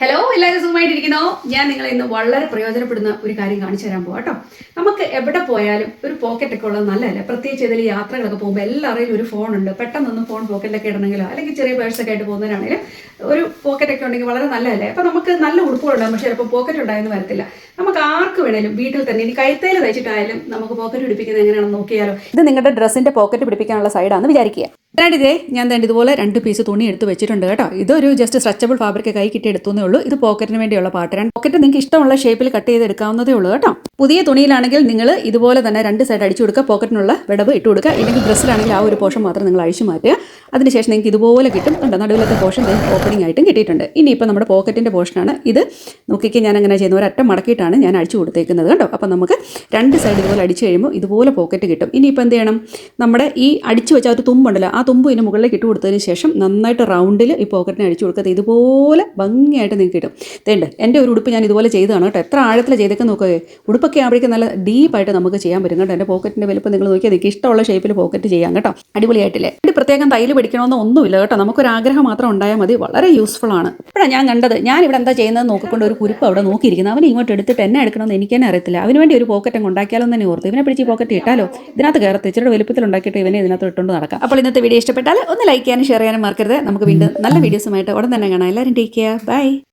Hello എല്ലാവരും സുഖമായിട്ടിരിക്കുന്നോ? ഞാൻ നിങ്ങളെ ഇന്ന് വളരെ പ്രയോജനപ്പെടുന്ന ഒരു കാര്യം കാണിച്ചു തരാൻ പോകാം കേട്ടോ നമുക്ക് എവിടെ പോയാലും ഒരു പോക്കറ്റ് ഒക്കെ ഉള്ളത് നല്ലതല്ലേ? പ്രത്യേകിച്ച് ഇതിൽ യാത്രകളൊക്കെ പോകുമ്പോൾ എല്ലാവരെയും ഒരു ഫോൺ ഉണ്ട്. പെട്ടെന്നൊന്ന് ഫോൺ പോക്കറ്റിലൊക്കെ ഇടണമെങ്കിലോ? അല്ലെങ്കിൽ ചെറിയ പേഴ്സൊക്കെ ആയിട്ട് പോകുന്നവരാണെങ്കിലും ഒരു പോക്കറ്റ് ഒക്കെ ഉണ്ടെങ്കിൽ വളരെ നല്ലതല്ലേ? അപ്പോൾ നമുക്ക് നല്ല ഉടുപ്പുകളുണ്ടാകും പക്ഷേ ചിലപ്പോൾ പോക്കറ്റ് ഉണ്ടായെന്ന് വരത്തില്ല. നമുക്ക് ആർക്ക് വേണേലും വീട്ടിൽ തന്നെ ഇനി കൈത്തേൽ തയ്ച്ചിട്ടായാലും നമുക്ക് പോക്കറ്റ് പിടിപ്പിക്കുന്നത് എങ്ങനെയാണെന്ന് നോക്കിയാലോ? ഇത് നിങ്ങളുടെ ഡ്രസ്സിന്റെ പോക്കറ്റ് പിടിപ്പിക്കാനുള്ള സൈഡാണെന്ന് വിചാരിക്കുക. അതാണ്ട് ഇതേ ഞാൻ തന്നെ ഇതുപോലെ രണ്ട് പീസ് തുണി എടുത്ത് വെച്ചിട്ടുണ്ട് കേട്ടോ. ഇതൊരു ജസ്റ്റ് സ്ട്രെച്ചബിൾ ഫാബ്രിക് കൈ കിട്ടി എടുത്തേ ഉള്ളൂ. ഇത് പോക്കറ്റിന് വേണ്ടിയുള്ള പാട്ടേൺ പോക്കറ്റ് നിങ്ങൾക്ക് ഇഷ്ടമുള്ള ഷേപ്പിൽ കട്ട് ചെയ്ത് എടുക്കാവുന്നതേ ഉള്ളൂ കേട്ടോ. പുതിയ തുണിയിലാണെങ്കിൽ നിങ്ങൾ ഇതുപോലെ തന്നെ രണ്ട് സൈഡ് അടിച്ചു കൊടുക്കുക. പോക്കറ്റിനുള്ള വിടവ് ഇട്ട് കൊടുക്കുക. ഇല്ലെങ്കിൽ ഡ്രസ്സിലാണെങ്കിൽ ആ ഒരു പോഷൻ മാത്രം നിങ്ങൾ അഴിച്ചു മാറ്റുക. അതിനുശേഷം നിങ്ങൾക്ക് ഇതുപോലെ കിട്ടും. ഉണ്ട് നടുവിലത്തെ പോർഷൻ ഓപ്പണിംഗ് ആയിട്ടും കിട്ടിയിട്ടുണ്ട്. ഇനിയിപ്പോൾ നമ്മുടെ പോക്കറ്റിന്റെ പോഷനാണ് ഇത് നോക്കിക്കേ ഞാൻ അങ്ങനെ ചെയ്യുന്ന ഒരു അറ്റം മടക്കിയിട്ടാണ് ഞാൻ അടിച്ചു കൊടുത്തേക്കുന്നത് കേട്ടോ അപ്പോൾ നമുക്ക് രണ്ട് സൈഡ് ഇതുപോലെ അടിച്ചു കഴിയുമ്പോൾ ഇതുപോലെ പോക്കറ്റ് കിട്ടും. ഇനിയിപ്പോൾ എന്ത് ചെയ്യണം? നമ്മുടെ ഈ അടിച്ചു വെച്ച ഒരു തുമ്പുണ്ടല്ലോ ആ തുമ്പ് ഇതിന് മുകളിലേക്ക് ഇട്ട് കൊടുത്തതിന് ശേഷം നന്നായിട്ട് റൗണ്ടിൽ ഈ പോക്കറ്റിനെ അടിച്ചു കൊടുക്കുക ഇതുപോലെ ഭംഗിയായിട്ട് നിങ്ങൾക്ക് കിട്ടും. തേണ്ട് എന്റെ ഒരു ഉടുപ്പ് ഞാൻ ഇതുപോലെ ചെയ്തതാണ് കേട്ടോ. എത്ര ആഴത്തിൽ ചെയ്തൊക്കെ നോക്കുക ഉടുപ്പൊക്കെ ആവുമ്പോഴേക്കും നല്ല ഡീപ്പായിട്ട് നമുക്ക് ചെയ്യാൻ പറ്റും കേട്ടോ. എന്റെ പോക്കറ്റിന്റെ വലുപ്പം നിങ്ങൾ നോക്കിയാൽ നിങ്ങൾക്ക് ഇഷ്ടമുള്ള ഷേപ്പിൽ പോക്കറ്റ് ചെയ്യാം കേട്ടോ. അടിപൊളിയായിട്ടില്ലേ? ഇത് പ്രത്യേകം തയ്യൽ പഠിക്കണമെന്ന് ഒന്നുമില്ല കേട്ടോ. നമുക്കൊരു ആഗ്രഹം മാത്രം ഉണ്ടായാൽ മതി. വളരെ യൂസ്ഫുൾ ആണ്. ഇപ്പോഴാണ് ഞാൻ കണ്ടത്. ഞാൻ ഇവിടെ എന്താ ചെയ്യുന്നത് നോക്കിക്കൊണ്ട് ഒരു കുരിപ്പ് അവിടെ നോക്കിയിരിക്കുന്നത് അവൻ ഇങ്ങോട്ട് എടുത്തിട്ട് എന്നെ എടുക്കണമെന്ന് എനിക്ക് തന്നെ അറിയത്തില്ല. അവന് വേണ്ടി ഒരു പോക്കറ്റ് ഉണ്ടാക്കിയാലോ തന്നെ ഓർത്ത്. ഇവനെ പിടിച്ച് പോക്കറ്റ് ഇട്ടാലോ? ഇതിനകത്ത് കയറത്ത്. ഇച്ചിരി വലുപ്പത്തിൽ ഉണ്ടാക്കിയിട്ട് ഇവനെ ഇതിനകത്ത് ഇട്ടുകൊണ്ട് നടക്കാം. അപ്പോൾ ഇന്നത്തെ വീഡിയോ ഇഷ്ടപ്പെട്ടാൽ ഒന്ന് ലൈക്ക് ചെയ്യാനും ഷെയർ ചെയ്യാനും മറക്കരുത്. നമുക്ക് വീണ്ടും നല്ല വീഡിയോസുമായിട്ട് ഉടൻ തന്നെ കാണാം. എല്ലാവരും ടേക്ക് കെയർ ബൈ